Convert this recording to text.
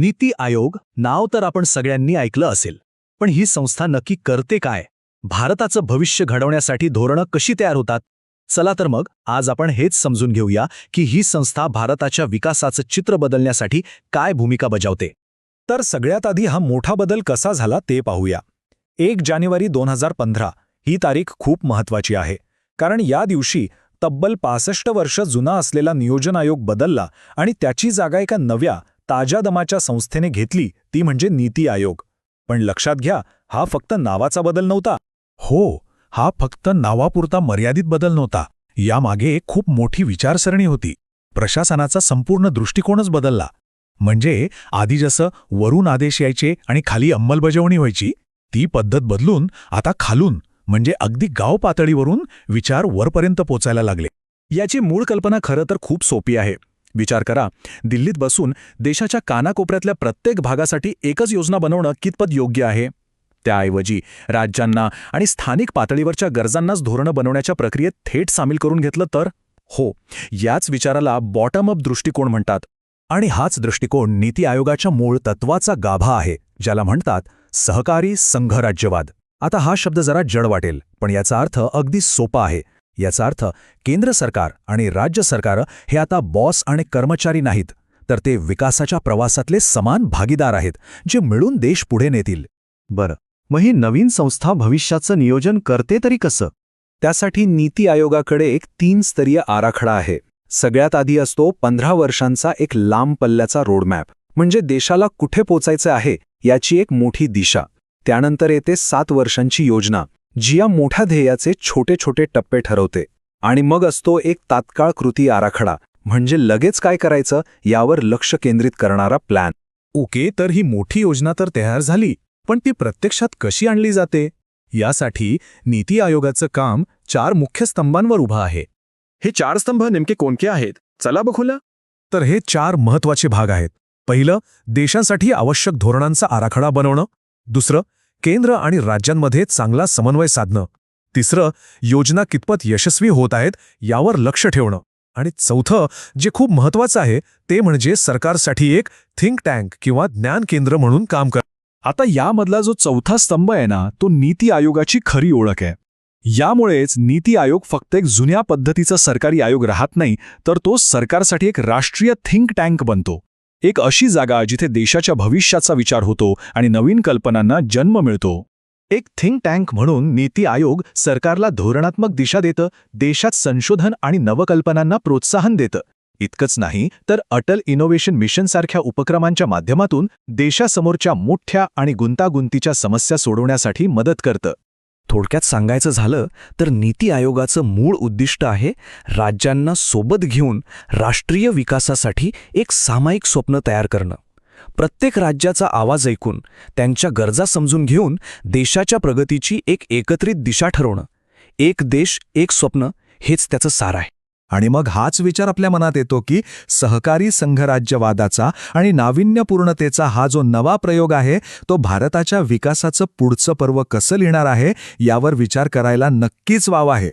नीती आयोग नाव तर आपण सगळ्यांनी ऐकलं असेल. पण ही संस्था नक्की करते काय? भारताचं भविष्य घडवण्यासाठी धोरणं कशी तयार होतात? चला तर मग आज आपण हेच समजून घेऊया की ही संस्था भारताच्या विकासाचं चित्र बदलण्यासाठी काय भूमिका बजावते. तर सगळ्यात आधी हा मोठा बदल कसा झाला ते पाहूया. एक जानेवारी दोन हजार पंधरा ही तारीख खूप महत्वाची आहे. कारण या दिवशी तब्बल पासष्ट वर्ष जुना असलेला नियोजन आयोग बदलला आणि त्याची जागा एका नव्या ताज्या दमाच्या संस्थेने घेतली ती म्हणजे नीती आयोग. पण लक्षात घ्या हा फक्त नावाचा बदल नव्हता. हो हा फक्त नावापुरता मर्यादित बदल नव्हता. यामागे खूप मोठी विचारसरणी होती. प्रशासनाचा संपूर्ण दृष्टिकोनच बदलला. म्हणजे आधी जसं वरून आदेश यायचे आणि खाली अंमलबजावणी व्हायची ती पद्धत बदलून आता खालून म्हणजे अगदी गाव पातळीवरून विचार वरपर्यंत पोचायला लागले. याची मूळ कल्पना खरं तर खूप सोपी आहे. विचार करा. दिल्लीत बसून देशाच्या कानाकोपऱ्यातल्या प्रत्येक भागासाठी एकच योजना बनवणं कितपत योग्य आहे? त्याऐवजी राज्यांना आणि स्थानिक पातळीवरच्या गरजांनाच धोरणं बनवण्याच्या प्रक्रियेत थेट सामील करून घेतलं तर? हो याच विचाराला बॉटम अप दृष्टिकोन म्हणतात. आणि हाच दृष्टिकोन नीती आयोगाच्या मूळ तत्वाचा गाभा आहे ज्याला म्हणतात सहकारी संघराज्यवाद आता हा शब्द जरा जड वाटेल पण याचा अर्थ अगदी सोपा आहे. याचा अर्थ केंद्र सरकार आणि राज्य सरकार हे आता बॉस आणि कर्मचारी नाहीत तर ते विकासाच्या प्रवासातले समान भागीदार आहेत जे मिळून देश पुढे नेतील. बरं मग ही नवीन संस्था भविष्याचं नियोजन करते तरी कसं? त्यासाठी नीती आयोगाकडे एक तीन स्तरीय आराखडा आहे. सगळ्यात आधी असतो पंधरा वर्षांचा एक लांब पल्ल्याचा रोडमॅप म्हणजे देशाला कुठे पोचायचं आहे याची एक मोठी दिशा. त्यानंतर येते सात वर्षांची योजना जी या मोठ्या ध्येयाचे छोटे छोटे टप्पे ठरवते. आणि मग असतो एक तात्काळ कृती आराखडा. म्हणजे लगेच काय करायचं? यावर लक्ष केंद्रित करणारा प्लॅन ओके तर ही मोठी योजना तर तयार झाली. पण ती प्रत्यक्षात कशी आणली जाते? यासाठी नीती आयोगाचं काम चार मुख्य स्तंभांवर उभं आहे. हे चार स्तंभ नेमके कोणते आहेत? चला बघूला तर हे चार महत्त्वाचे भाग आहेत. पहिलं देशांसाठी आवश्यक धोरणांचा आराखडा बनवणं. दुसरं केंद्र आणि राज्यांमध्ये चांगला समन्वय साधणं. तिसरं योजना कितपत यशस्वी होत आहेत यावर लक्ष ठेवणं. आणि चौथं जे खूप महत्वाचं आहे ते म्हणजे सरकारसाठी एक थिंक टँक किंवा ज्ञान केंद्र म्हणून काम कर. आता यामधला जो चौथा स्तंभ आहे ना तो नीती आयोगाची खरी ओळख आहे. यामुळेच नीती आयोग फक्त एक जुन्या पद्धतीचा सरकारी आयोग राहत नाही तर तो सरकारसाठी एक राष्ट्रीय थिंक टँक बनतो. एक अशी जागा जिथे देशाच्या भविष्याचा विचार होतो आणि नवीन कल्पनांना जन्म मिळतो. एक थिंक टँक म्हणून नीती आयोग सरकारला धोरणात्मक दिशा देतं देशात संशोधन आणि नवकल्पनांना प्रोत्साहन देतं. इतकंच नाही तर अटल इनोव्हेशन मिशनसारख्या उपक्रमांच्या माध्यमातून देशासमोरच्या मोठ्या आणि गुंतागुंतीच्या समस्या सोडवण्यासाठी मदत करतं. थोडक्यात सांगायचं झालं तर नीती आयोगाचं मूळ उद्दिष्ट आहे राज्यांना सोबत घेऊन राष्ट्रीय विकासासाठी एक सामायिक स्वप्न तयार करणं. प्रत्येक राज्याचा आवाज ऐकून त्यांच्या गरजा समजून घेऊन देशाच्या प्रगतीची एक एकत्रित दिशा ठरवणं. एक देश एक स्वप्न हेच त्याचं सार आहे. आणि मग हाच विचार आपल्या मनात येतो की सहकारी संघराज्यवादाचा आणि नाविन्यपूर्णतेचा हा जो नवा प्रयोग आहे तो भारताच्या विकासाचं पुढचं पर्व कसं लिहिणार आहे यावर विचार करायला नक्कीच वाव आहे.